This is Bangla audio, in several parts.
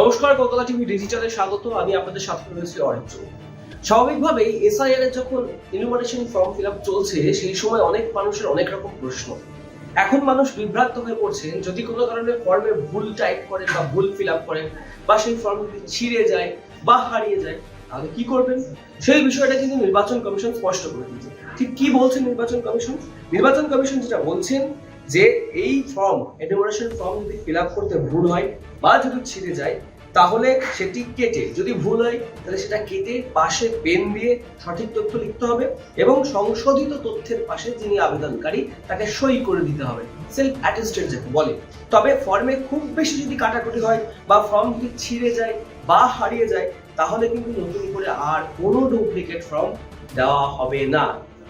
নমস্কার, কলকাতা টিভি ডিজিটালে স্বাগত। আমি আপনাদের সাথে রয়েছি অরেঞ্জ স্বাভাবিকভাবেই এসআইআর এর যখন ইনুমারেশন ফর্ম ফিল চলছে, সেই সময় অনেক মানুষের অনেক রকম প্রশ্ন। এখন মানুষ বিভ্রান্ত হয়ে পড়ছেন যদি কোনো কারণে ফর্মে ভুল টাইপ করেন বা ভুল ফিল আপ করেন বা সেই ফর্ম যদি ছিঁড়ে যায় বা হারিয়ে যায়, তাহলে কি করবেন? সেই বিষয়টা কিন্তু নির্বাচন কমিশন স্পষ্ট করে দিয়েছে। ঠিক কি বলছেন নির্বাচন কমিশন? নির্বাচন কমিশন যেটা বলছেন যে এই ফর্ম এনুমারেশন ফর্ম যদি ফিল আপ করতে ভুল হয় বা যদি ছিঁড়ে যায়, তাহলে সেটি কেটে, যদি ভুল হয়, তাহলে সেটা কেটে পাশে পেন দিয়ে সঠিক তথ্য লিখতে হবে এবং সংশোধিত তথ্যের পাশে যিনি আবেদনকারী, তাকে সই করে দিতে হবে। সেলফ অ্যাটেস্টেড যাকে বলে। তবে ফর্মে খুব বেশি যদি কাটাকুটি হয় বা ফর্ম যদি ছিঁড়ে যায় বা হারিয়ে যায়, তাহলে কিন্তু নতুন করে আর কোনো ডুপ্লিকেট ফর্ম দেওয়া হবে না।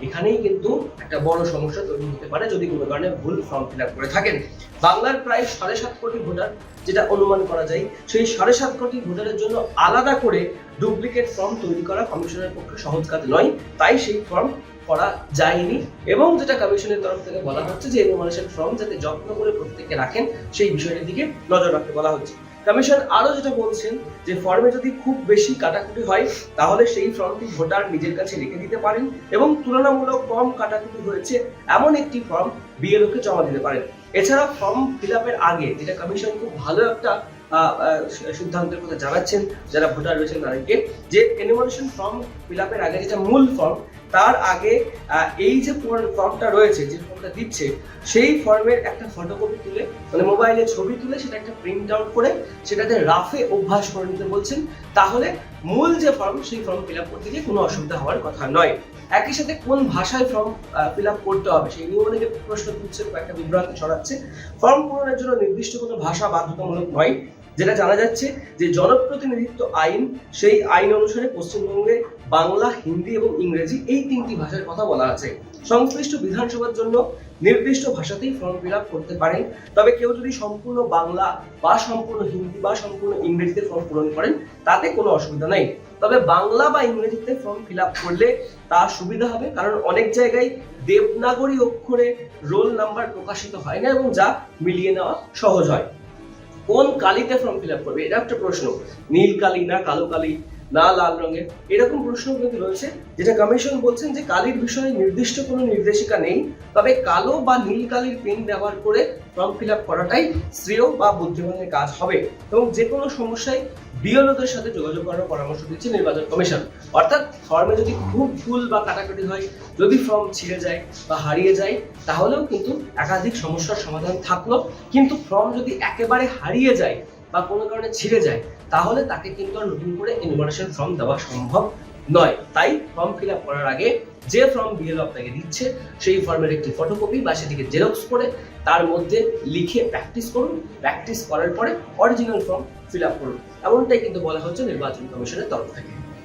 এখানেই কিন্তু একটা বড় সমস্যা তৈরি হতে পারে যদি কোনো কারণে ভুল ফর্ম ফিল আপ করে থাকেন। বাংলার প্রায় সাড়ে সাত কোটি ভোটার যেটা অনুমান করা যায়, সেই সাড়ে সাত কোটি ভোটারের জন্য আলাদা করে ডুপ্লিকেট ফর্ম তৈরি করা কমিশনের পক্ষে সহজ কাজ নয়। তাই সেই ফর্ম করা যায়নি এবং যেটা কমিশনের তরফ থেকে বলা হচ্ছে যে এনুমারেশন ফর্ম যাতে যত্ন করে প্রত্যেকে রাখেন, সেই বিষয়টির দিকে নজর রাখতে বলা হচ্ছে। কমিশন আরও যেটা বলছেন যে ফর্মে যদি খুব বেশি কাটাকুটি হয়, তাহলে সেই ফর্মটি ভোটার নিজের কাছে রেখে দিতে পারেন এবং তুলনামূলক কম কাটাকুটি হয়েছে এমন একটি ফর্ম বিএলওকে জমা দিতে পারেন। এছাড়া ফর্ম ফিল আপের আগে যেটা কমিশন খুব ভালো একটা সিদ্ধান্তের কথা জানাচ্ছেন, যারা ভোটার রয়েছেন তাদেরকে, যে এনিমেশন ফর্ম ফিল আপের আগে যেটা মূল ফর্ম তার আগে এই যে ফর্মটা রয়েছে, যে ফর্মটা দিচ্ছে, সেই ফর্মের একটা ফটোকপি তুলে মানে মোবাইলে ছবি তুলে সেটা একটা প্রিন্ট আউট করে সেটাতে রাফে অভ্যাস করে নিতে বলছেন, তাহলে মূল যে ফর্ম সেই ফর্ম ফিল আপ করতে গিয়ে কোনো অসুবিধা হওয়ার কথা নয়। একই সাথে কোন ভাষায় ফর্ম ফিল আপ করতে হবে, সেই নিয়ে অনেকে প্রশ্ন তুলছে একটা বিভ্রান্তি ছড়াচ্ছে। ফর্ম পূরণের জন্য নির্দিষ্ট কোনো ভাষা বাধ্যতামূলক নয়, যেটা জানা যাচ্ছে যে জনপ্রতিনিধিত্ব আইন, সেই আইন অনুসারে পশ্চিমবঙ্গে বাংলা, হিন্দি এবং ইংরেজি এই তিনটি ভাষার কথা বলা আছে। সংশ্লিষ্ট বিধানসভার জন্য নির্দিষ্ট ভাষাতেই ফর্ম ফিল আপ করতে পারেন। তবে কেউ যদি সম্পূর্ণ বাংলা বা সম্পূর্ণ হিন্দি বা সম্পূর্ণ ইংরেজিতে ফর্ম পূরণ করেন, তাতে কোনো অসুবিধা নেই। তবে বাংলা বা ইংরেজিতে ফর্ম ফিল আপ করলে তা সুবিধা হবে, কারণ অনেক জায়গায় দেবনাগরী অক্ষরে রোল নাম্বার প্রকাশিত হয় না এবং যা মিলিয়ে নেওয়া সহজ হয়। কোন কালিতে ফর্ম ফিল আপ করবে? এটা একটা প্রশ্ন। নীল কালি না কালো কালি না লাল রঙের। এরকম প্রশ্ন কিন্তু রয়েছে, যেটা কমিশন বলছেন যে কালির বিষয়ে নির্দিষ্ট কোনো নির্দেশিকা নেই, তবে কালো বা নীল কালির পেন ব্যবহার করে ফর্ম ফিল আপ করাটাই শ্রেয় বা বুদ্ধিমানের কাজ হবে এবং যে কোনো সমস্যায় বিএলওদের সাথে যোগাযোগ করার পরামর্শ দিচ্ছে নির্বাচন কমিশন। অর্থাৎ ফর্মে যদি খুব ভুল বা কাটাকাটি হয়, যদি ফর্ম ছিঁড়ে যায় বা হারিয়ে যায়, তাহলেও কিন্তু একাধিক সমস্যার সমাধান থাকল। কিন্তু ফর্ম যদি একেবারে হারিয়ে যায় বা কোনো কারণে ছিঁড়ে যায়, তাহলে তাকে কিন্তু আর নতুন করে ইনভারেশন ফর্ম দেওয়া সম্ভব নয়। তাই ফর্ম ফিল আপ করার আগে যে ফর্ম বিএল আপনাকে দিচ্ছে, সেই ফর্মের একটি ফটোকপি বা সেটিকে জেরক্স করে তার মধ্যে লিখে প্র্যাকটিস করুন। প্র্যাকটিস করার পরে অরিজিনাল ফর্ম ফিল আপ করুন। এমনটাই কিন্তু বলা হচ্ছে নির্বাচন কমিশনের তরফ থেকে।